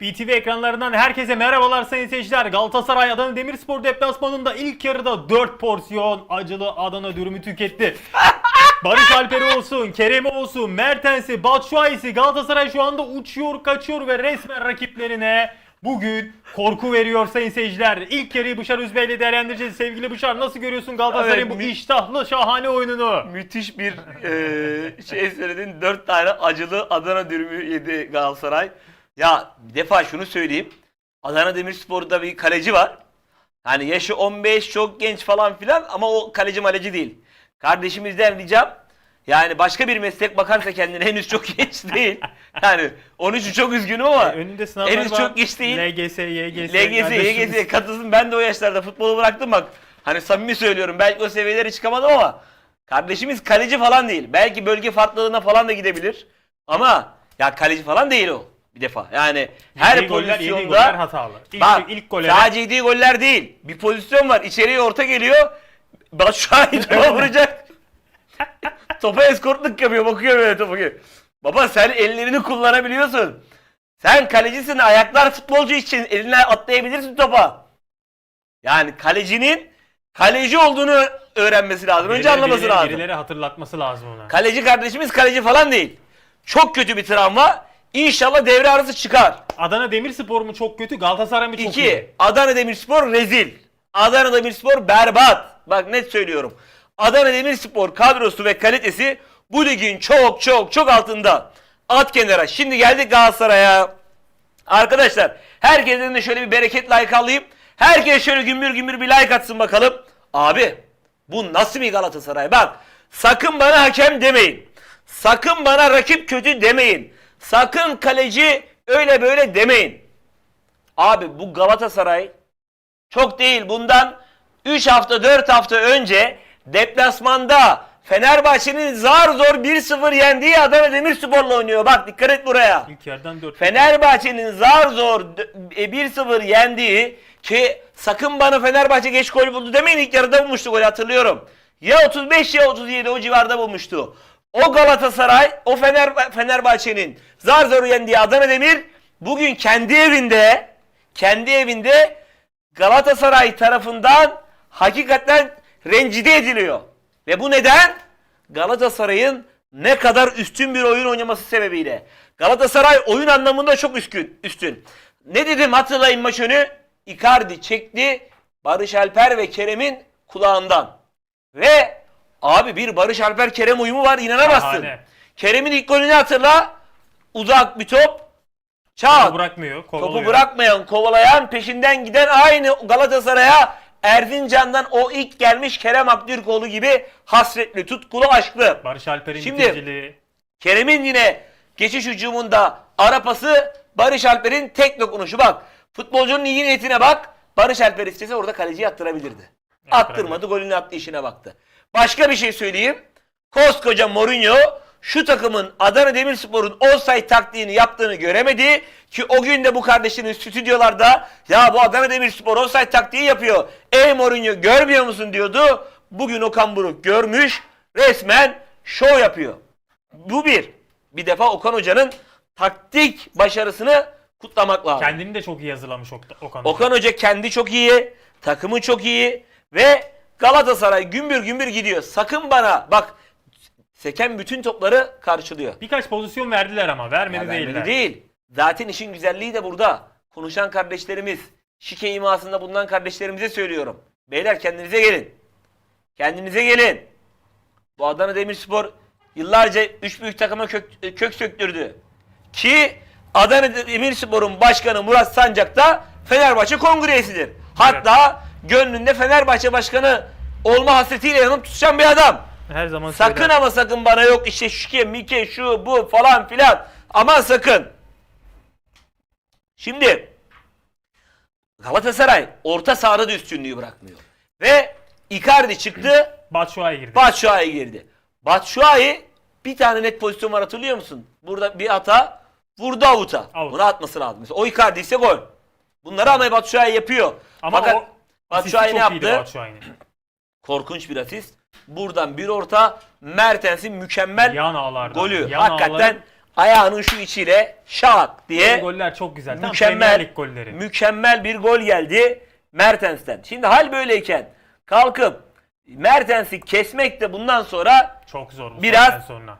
BTV ekranlarından herkese merhabalar sayın seyirciler. Galatasaray Adana Demirspor deplasmanında ilk yarıda 4 porsiyon acılı Adana dürümü tüketti. Barış Alper'i olsun, Kerem'i olsun, Mertens'i, Batshuayi'si Galatasaray şu anda uçuyor, kaçıyor ve resmen rakiplerine bugün korku veriyor sayın seyirciler. İlk yarıyı Bışar Üzbey ile değerlendireceğiz. Sevgili Bışar nasıl görüyorsun Galatasaray'ın Evet, bu mi- iştahlı şahane oyununu? Müthiş bir e, şey söyledin. Dört tane acılı Adana dürümü yedi Galatasaray. Ya bir defa şunu söyleyeyim. Adana Demirspor'da bir kaleci var. Hani yaşı 15 çok genç falan filan ama o kaleci maleci değil. Kardeşimizden ricam yani başka bir meslek bakarsa kendine henüz çok genç değil. Yani onun için çok üzgünüm ama Önünde sınavlar henüz var. çok geç değil. LGS, YGS. LGS. YGS katılsın. Ben de o yaşlarda futbolu bıraktım bak. Hani samimi söylüyorum. Belki o seviyelere çıkamadım ama kardeşimiz kaleci falan değil. Belki bölge farklılığına falan da gidebilir. Ama ya kaleci falan değil o. Bir defa. Yani her Yediği goller, pozisyonda goller hatalı. İlk, bak ilk gole sadece yediği goller değil. Bir pozisyon var. İçeriye orta geliyor. Başşuayı topa vuracak. topa eskortluk yapıyor. Bakıyor böyle topa. Baba sen ellerini kullanabiliyorsun. Sen kalecisin. Ayaklar futbolcu için. Eline atlayabilirsin topa. Yani kalecinin kaleci olduğunu öğrenmesi lazım. Önce birileri- anlaması birileri- lazım. Birileri hatırlatması lazım ona. Kaleci kardeşimiz kaleci falan değil. Çok kötü bir travma. İnşallah devre arası çıkar. Adana Demirspor mu çok kötü, Galatasaray mı çok İki, kötü? Adana Demirspor rezil. Adana Demirspor berbat. Bak net söylüyorum. Adana Demirspor kadrosu ve kalitesi bu ligin çok çok çok altında. At kenara. Şimdi geldik Galatasaray'a. Arkadaşlar herkesin de şöyle bir bereket like alayım. Herkes şöyle gümbür gümbür bir like atsın bakalım. Abi bu nasıl bir Galatasaray? Bak sakın bana hakem demeyin. Sakın bana rakip kötü demeyin. Sakın kaleci öyle böyle demeyin. Abi bu Galatasaray çok değil bundan 3 hafta 4 hafta önce deplasmanda Fenerbahçe'nin zar zor 1-0 yendiği Adana Demirspor'la oynuyor. Bak dikkat et buraya. İlk yerden 4 Fenerbahçe'nin zar zor d- e, 1-0 yendiği ki sakın bana Fenerbahçe geç gol buldu demeyin ilk yarıda bulmuştu golü hatırlıyorum. Ya 35 ya 37 o civarda bulmuştu. O Galatasaray, o Fener, Fenerbahçe'nin zar zor yendiği Adana Demir bugün kendi evinde kendi evinde Galatasaray tarafından hakikaten rencide ediliyor. Ve bu neden? Galatasaray'ın ne kadar üstün bir oyun oynaması sebebiyle. Galatasaray oyun anlamında çok üstün. üstün. Ne dedim hatırlayın maç önü? Icardi çekti Barış Alper ve Kerem'in kulağından. Ve abi bir Barış Alper Kerem uyumu var inanamazsın. Şahane. Kerem'in ilk golünü hatırla. Uzak bir top. Çat. Topu bırakmıyor, kovalıyor. Topu bırakmayan, kovalayan, peşinden giden aynı Galatasaray'a Erzincan'dan o ilk gelmiş Kerem Aktürkoğlu gibi hasretli, tutkulu, aşklı. Barış Alper'in Şimdi- bitiriciliği. Kerem'in yine geçiş hücumunda ara pası Barış Alper'in tek dokunuşu bak. Futbolcunun iyi niyetine bak. Barış Alper istese orada kaleciyi attırabilirdi. Attırmadı, golünü attı, işine baktı. Başka bir şey söyleyeyim. Koskoca Mourinho şu takımın Adana Demirspor'un offside taktiğini yaptığını göremedi ki o gün de bu kardeşinin stüdyolarda ya bu Adana Demirspor offside taktiği yapıyor. Ey Mourinho görmüyor musun diyordu. Bugün Okan Buruk görmüş resmen şov yapıyor. Bu bir. Bir defa Okan Hoca'nın taktik başarısını kutlamak lazım. Kendini de çok iyi hazırlamış Ok- Okan. Okan Hoca kendi çok iyi, takımı çok iyi ve Galatasaray gümbür gümbür gidiyor. Sakın bana bak seken bütün topları karşılıyor. Birkaç pozisyon verdiler ama vermedi Ya değiller. değil. Zaten işin güzelliği de burada. Konuşan kardeşlerimiz, şike imasında bulunan kardeşlerimize söylüyorum. Beyler kendinize gelin. Kendinize gelin. Bu Adana Demirspor yıllarca üç büyük takıma kök, kök söktürdü. Ki Adana Demirspor'un başkanı Murat Sancak da Fenerbahçe kongresidir. Hatta gönlünde Fenerbahçe başkanı olma hasretiyle yanıp tutuşan bir adam. Her zaman Sakın söyler. ama sakın bana yok işte şike mike şu bu falan filan. Aman sakın. Şimdi Galatasaray orta sahada da üstünlüğü bırakmıyor. Ve Icardi çıktı, Batshuayi girdi. Batshuayi girdi. Batshuayi bir tane net pozisyon var hatırlıyor musun? Burada bir hata vurdu avuta. Out. Bunu atması lazım. Mesela o Icardi ise gol. Bunları ama Batshuayi yapıyor. Ama Fakat o Batshuayi ne yaptı? Korkunç bir asist. Buradan bir orta Mertens'in mükemmel Yan ağlardan. golü. Yan Hakikaten ağların- ayağının şu içiyle şak diye Bu goller çok güzel. Tam mükemmel Lig golleri. mükemmel bir gol geldi Mertens'ten. Şimdi hal böyleyken kalkıp Mertens'i kesmek de bundan sonra Çok zor bu Biraz saatten sonra.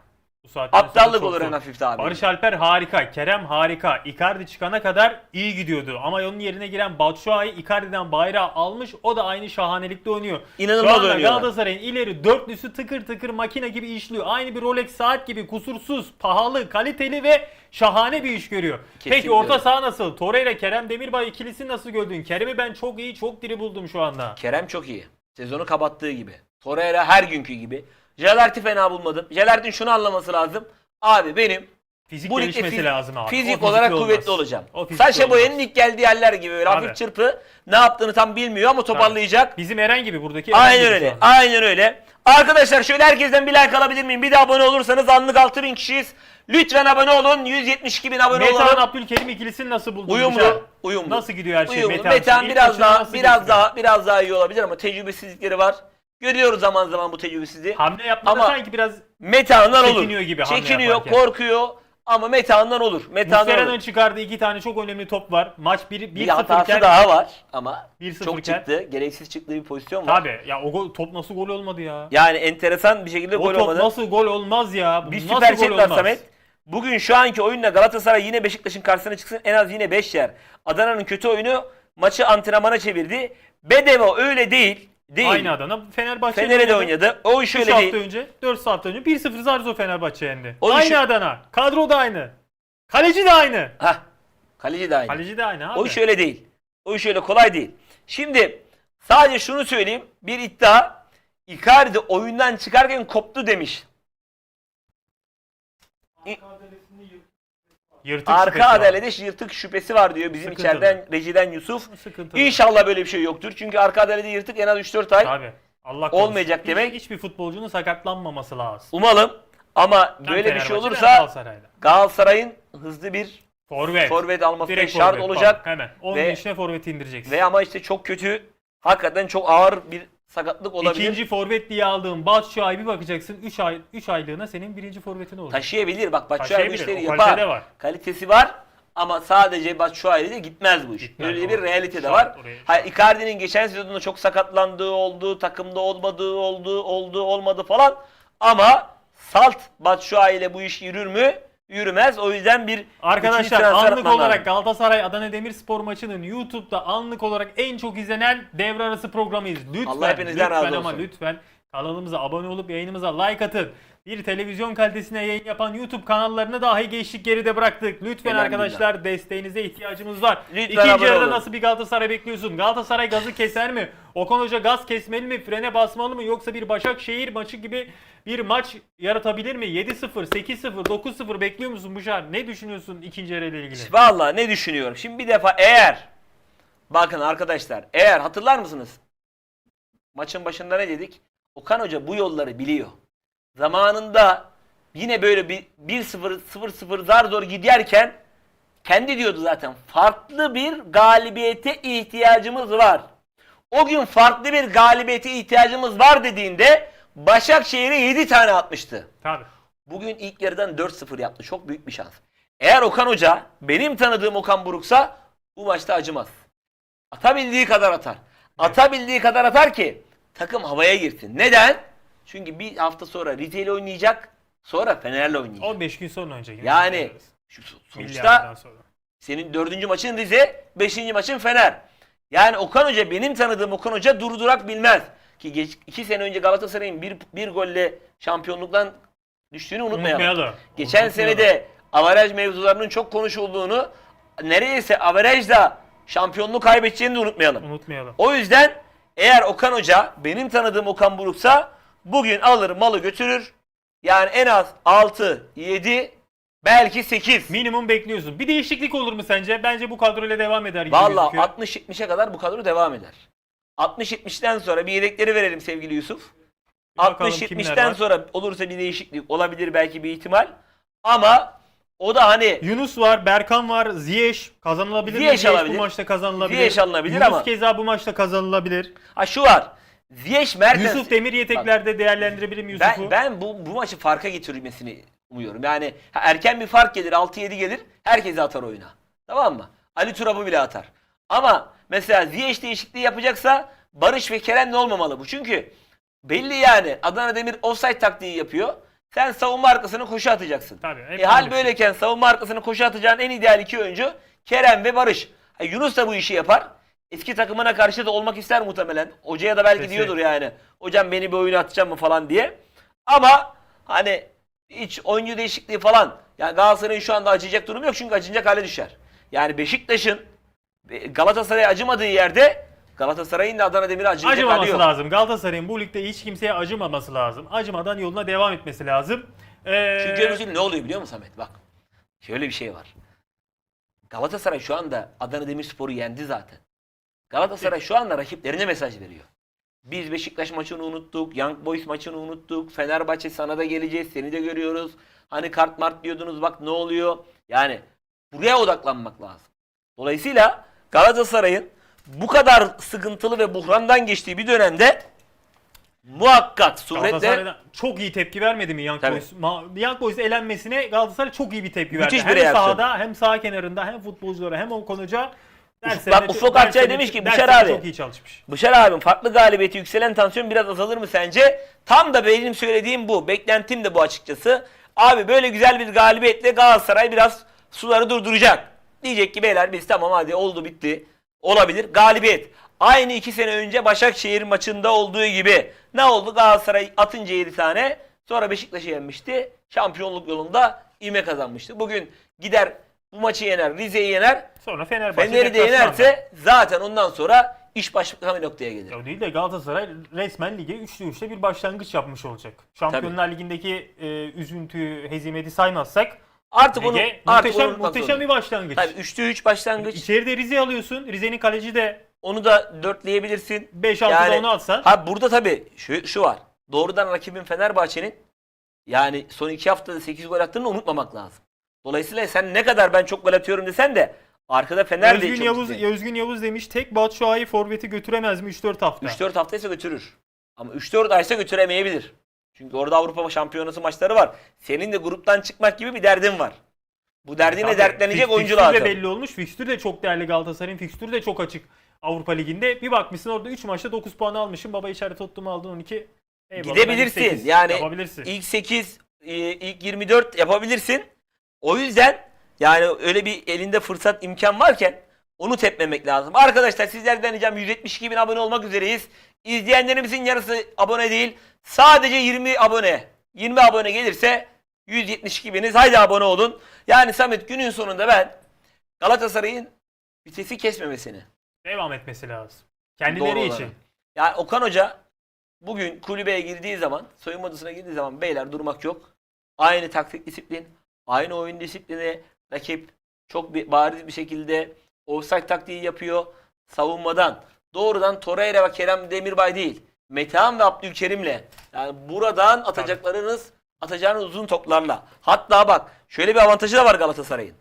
Saatten aptallık olur en zor. hafif abi. Barış Alper harika, Kerem harika. Icardi çıkana kadar iyi gidiyordu. Ama onun yerine giren Batshuayi Icardi'den bayrağı almış. O da aynı şahanelikte oynuyor. İnanılmaz Şu anda oynuyorlar. Galatasaray'ın ileri dörtlüsü tıkır tıkır makine gibi işliyor. Aynı bir Rolex saat gibi kusursuz, pahalı, kaliteli ve şahane bir iş görüyor. Peki Kesinlikle orta öyle. saha nasıl? Torreira, Kerem Demirbay ikilisi nasıl gördün? Kerem'i ben çok iyi, çok diri buldum şu anda. Kerem çok iyi. Sezonu kapattığı gibi. Torreira her günkü gibi. Jalert'i fena bulmadım. Jalert'in şunu anlaması lazım. Abi benim Fizik bu ligde gelişmesi fiz- lazım abi. O Fizik olarak olmaz. kuvvetli olacağım. O fizikli olmaz. Boyan'ın ilk geldiği yerler gibi böyle Tabii. hafif çırpı. Ne yaptığını tam bilmiyor ama toparlayacak. Bizim Eren gibi buradaki Eren Aynen gibi öyle. anda. Aynen öyle. Arkadaşlar şöyle herkesten bir like alabilir miyim? Bir de abone olursanız anlık 6000 kişiyiz. Lütfen abone olun. 172 bin abone Metehan olalım. Abdülkerim ikilisini nasıl buldun? Uyumlu. Gülşen? Uyumlu. Nasıl gidiyor her şey? Uyumlu. Metehan? Metehan İlk biraz daha nasıl biraz geçiriyor? daha biraz daha iyi olabilir ama tecrübesizlikleri var. Görüyoruz zaman zaman bu tecrübesizliği. Hamle yapmada Ama- sanki biraz Metehan'dan olur. Çekiniyor gibi hamle Çekiniyor, yaparken. korkuyor ama Metehan'dan olur. Metehan'dan Muslera'nın olur. çıkardığı iki tane çok önemli top var. Maç 1 Bir 1-0 hatası daha var ama 1-0 çok iken- çıktı. Gereksiz çıktığı bir pozisyon var. Tabii ya o gol, top nasıl gol olmadı ya? Yani enteresan bir şekilde o gol top olmadı. nasıl gol olmaz ya? Bu Bir nasıl süper chat var? Samet. Bugün şu anki oyunla Galatasaray yine Beşiktaş'ın karşısına çıksın en az yine 5 yer. Adana'nın kötü oyunu maçı antrenmana çevirdi. Bedava öyle değil. Değil. Aynı Adana Fenerbahçe Fener'e de oynadı. O 3 şöyle hafta değil. önce, 4 saat önce 1-0 Zarzo Fenerbahçe yendi. O aynı işi- Adana. Kadro da aynı. Kaleci de aynı. Hah. Kaleci de aynı. Kaleci de aynı abi. O iş öyle değil. O iş öyle kolay değil. Şimdi sadece şunu söyleyeyim. Bir iddia. Icardi oyundan çıkarken koptu demiş. Yırtık Arka şüphesi var. adalede yırtık şüphesi var diyor bizim Sıkıntılı. içeriden rejiden Yusuf. Sıkıntılı. İnşallah böyle bir şey yoktur. Çünkü arka adalede yırtık en az 3-4 ay. Abi. Allah korusun. Olmayacak Hiç- demek. Hiçbir futbolcunun sakatlanmaması lazım. Umalım ama Hem böyle bir şey Fenerbahçe'de hem olursa Galatasaray'da. Galatasaray'ın hızlı bir Forvet. forvet alması Direkt şart forvet, olacak. bak, Hemen. Onun Ve- içine forveti indireceksin. Ve ama işte çok kötü, hakikaten çok ağır bir sakatlık olabilir. İkinci forvet diye aldığın Batshuayi bir bakacaksın 3 ay 3 aylığına senin birinci forvetin olacak. Taşıyabilir. Bak Batshuayi bu Taşıyabilir, işleri o yapar. kalitede var. Kalitesi var ama sadece Batshuayi ile gitmez bu iş. Gitmez, Öyle o bir realite de var. oraya, Hayır, Icardi'nin geçen sezonda çok sakatlandığı oldu, takımda olmadığı oldu, oldu, olmadı falan. Ama salt Batshuayi ile bu iş yürür mü? Yürümez. O yüzden bir Arkadaşlar anlık olarak. Galatasaray Adana Demirspor maçının YouTube'da anlık olarak en çok izlenen devre arası programıyız. Lütfen, Allah hepinizden lütfen razı ama olsun. lütfen kanalımıza abone olup yayınımıza like atın. Bir televizyon kalitesine yayın yapan YouTube kanallarını dahi geçtik geride bıraktık. Lütfen Elhamdülillah. arkadaşlar desteğinize ihtiyacımız var. Lütfen İkinci abone yarıda olun. nasıl bir Galatasaray bekliyorsun? Galatasaray gazı keser mi? Okan Hoca gaz kesmeli mi? Frene basmalı mı? Yoksa bir Başakşehir maçı gibi bir maç yaratabilir mi? 7-0, 8-0, 9-0 bekliyor musun Buşar? Ne düşünüyorsun ikinci yarıyla ilgili? Vallahi ne düşünüyorum? Şimdi bir defa eğer bakın arkadaşlar eğer hatırlar mısınız? Maçın başında ne dedik? Okan Hoca bu yolları biliyor. Zamanında yine böyle bir 1-0 0-0 zar zor giderken kendi diyordu zaten farklı bir galibiyete ihtiyacımız var. O gün farklı bir galibiyete ihtiyacımız var dediğinde Başakşehir'e 7 tane atmıştı. Tabii. Bugün ilk yarıdan 4-0 yaptı. Çok büyük bir şans. Eğer Okan Hoca benim tanıdığım Okan Buruk'sa bu maçta acımaz. Atabildiği kadar atar. Atabildiği kadar atar ki takım havaya girsin. Neden? Çünkü bir hafta sonra Rize ile oynayacak. Sonra Fener'le oynayacak. 15 gün sonra yine Yani şu- sonuçta senin dördüncü maçın Rize, beşinci maçın Fener. Yani Okan Hoca benim tanıdığım Okan Hoca durdurak bilmez. Ki geç, iki sene önce Galatasaray'ın bir, bir golle şampiyonluktan düştüğünü unutmayalım. Unutmayalım. Geçen Unutmayalım. sene de averaj mevzularının çok konuşulduğunu neredeyse averajda şampiyonluğu kaybedeceğini de unutmayalım. Unutmayalım. O yüzden eğer Okan Hoca benim tanıdığım Okan Buruk'sa bugün alır malı götürür. Yani en az 6, 7 belki 8. Minimum bekliyorsun. Bir değişiklik olur mu sence? Bence bu kadroyla devam eder gibi Valla gözüküyor. 60-70'e kadar bu kadro devam eder. 60-70'ten sonra bir yedekleri verelim sevgili Yusuf. Bir bakalım kimler 60-70'ten var. sonra olursa bir değişiklik olabilir belki bir ihtimal. Ama o da hani Yunus var, Berkan var, Ziyech kazanılabilir mi? Ziyech alabilir. bu maçta kazanılabilir. Ziyech alınabilir Yunus ama- keza bu maçta kazanılabilir. ha şu var. Ziyech Mertens Yusuf Demir yeteklerde değerlendirebilir mi Yusuf'u? ben, ben bu, bu maçı farka getirmesini umuyorum. Yani erken bir fark gelir 6-7 gelir herkesi atar oyuna. Tamam mı? Ali Turab'ı bile atar. Ama mesela Ziyech değişikliği yapacaksa Barış ve Kerem'le olmamalı bu. Çünkü belli yani Adana Demir offside taktiği yapıyor. Sen savunma arkasına koşu atacaksın. Tabii, hep E, hal öyle. böyleyken savunma arkasına koşu atacağın en ideal iki oyuncu Kerem ve Barış. Ha, Yunus da bu işi yapar. Eski takımına karşı da olmak ister muhtemelen. Hocaya da belki Kesin. diyordur yani. Hocam beni bir oyuna atacak mı falan diye. Ama hani hiç oyuncu değişikliği falan. Yani Galatasaray'ın şu anda acıyacak durumu yok çünkü acınacak hale düşer. Yani Beşiktaş'ın Galatasaray'a acımadığı yerde Galatasaray'ın da Adana Demir'e acıyacak hali Acımaması yok. lazım. Galatasaray'ın bu ligde hiç kimseye acımaması lazım. Acımadan yoluna devam etmesi lazım. Ee, Çünkü Özil ne oluyor biliyor musun Samet? Bak. Şöyle bir şey var. Galatasaray şu anda Adana Demirspor'u yendi zaten. Galatasaray şu anda rakiplerine mesaj veriyor. Biz Beşiktaş maçını unuttuk, Young Boys maçını unuttuk, Fenerbahçe sana da geleceğiz, seni de görüyoruz. Hani kart mart diyordunuz bak ne oluyor. Yani buraya odaklanmak lazım. Dolayısıyla Galatasaray'ın bu kadar sıkıntılı ve buhrandan geçtiği bir dönemde muhakkak suretle çok iyi tepki vermedi mi Young Tabii. Boys? Ma- Young Boys elenmesine Galatasaray çok iyi bir tepki verdi. Müthiş bir hem reaksiyon. sahada hem saha kenarında hem futbolculara hem Okan Hoca derslerine bak çok- Ufuk Akçay demiş ki, Bişar abi. çok iyi çalışmış. Bışar abim farklı galibiyeti yükselen tansiyon biraz azalır mı sence? Tam da benim söylediğim bu. Beklentim de bu açıkçası. Abi böyle güzel bir galibiyetle Galatasaray biraz suları durduracak. Diyecek ki beyler biz tamam hadi oldu bitti. Olabilir. Galibiyet. Aynı iki sene önce Başakşehir maçında olduğu gibi. Ne oldu? Galatasaray atınca 7 tane. Sonra Beşiktaş'ı yenmişti. Şampiyonluk yolunda ivme kazanmıştı. Bugün gider bu maçı yener, Rize'yi yener. Sonra Fenerbahçe Fener'i de yenerse zaten ondan sonra iş başka bir noktaya gelir. Ya değil de Galatasaray resmen lige 3'lü 3'te bir başlangıç yapmış olacak. Şampiyonlar Ligi'ndeki e, üzüntü, hezimeti saymazsak Artık onu lige artık muhteşem, onu unutmak muhteşem zorunda. bir başlangıç. Tabii 3'te 3 başlangıç. İçeride Rize alıyorsun. Rize'nin kaleci de Onu da dörtleyebilirsin. 5-6'da Yani- onu atsan. Ha burada tabii şu, şu var. Doğrudan rakibin Fenerbahçe'nin yani son iki haftada 8 gol attığını unutmamak lazım. Dolayısıyla sen ne kadar ben çok gol atıyorum desen de arkada Fener de Özgün çok Yavuz, ciddi. Özgün Yavuz demiş tek Batshuayi forveti götüremez mi 3-4 hafta? 3-4 haftaysa götürür. Ama 3-4 aysa götüremeyebilir. Çünkü orada Avrupa Şampiyonası maçları var. Senin de gruptan çıkmak gibi bir derdin var. Bu derdine Tabii, dertlenecek oyuncu fikstür de lazım. belli olmuş. Fikstür de çok değerli Galatasaray'ın. Fikstürü de çok açık Avrupa Ligi'nde. Bir bakmışsın orada 3 maçta 9 puan almışsın. Baba işaret tuttuğumu aldın 12. Eyvallah, Gidebilirsin. ben 8 Yani yapabilirsin. İlk 8, e, ilk 24 yapabilirsin. O yüzden yani öyle bir elinde fırsat imkan varken onu tepmemek lazım. Arkadaşlar sizlerden ricam 172 bin abone olmak üzereyiz. İzleyenlerimizin yarısı abone değil. Sadece 20 abone. 20 abone gelirse 172 biniz. Haydi abone olun. Yani Samet günün sonunda ben Galatasaray'ın vitesi kesmemesini. Devam etmesi lazım. Doğru Kendileri olarak. için. Yani Okan Hoca bugün kulübeye girdiği zaman, soyunma odasına girdiği zaman beyler durmak yok. Aynı taktik disiplin, aynı oyun disiplini, rakip çok bariz bir şekilde offside taktiği yapıyor. Savunmadan doğrudan Torreira ve Kerem Demirbay değil. Metehan ve Abdülkerim'le yani buradan atacaklarınız atacağınız uzun toplarla. Hatta bak şöyle bir avantajı da var Galatasaray'ın.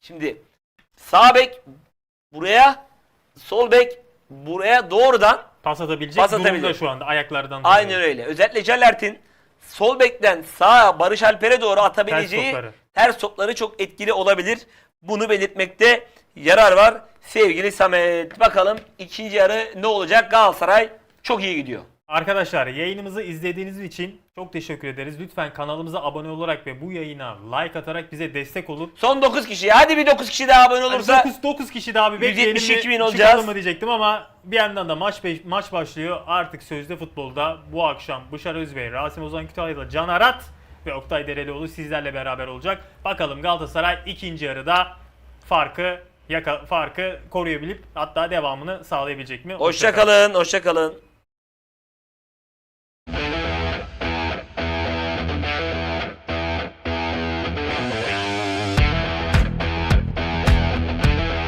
Şimdi sağ bek buraya, sol bek buraya doğrudan Pas atabilecek Pas durumda şu anda ayaklardan dolayı. Aynen öyle. Özellikle Canert'in sol bekten sağa Barış Alper'e doğru atabileceği. Ters topları çok etkili olabilir. Bunu belirtmekte yarar var. Sevgili Samet bakalım ikinci yarı ne olacak? Galatasaray çok iyi gidiyor. Arkadaşlar yayınımızı izlediğiniz için çok teşekkür ederiz. Lütfen kanalımıza abone olarak ve bu yayına like atarak bize destek olup Son 9 kişi. Hadi bir 9 kişi daha abone olursa 9, 9 kişi daha bir 172 bekleyelim bin olacağız. mı diyecektim ama bir yandan da maç maç başlıyor. Artık sözde futbolda bu akşam Bışar Özbey, Rasim Ozan Kütahyalı, Can Arat ve Oktay Derelioğlu sizlerle beraber olacak. Bakalım Galatasaray ikinci yarıda farkı yaka, farkı koruyabilip hatta devamını sağlayabilecek mi? hoşça kalın, hoşça kalın.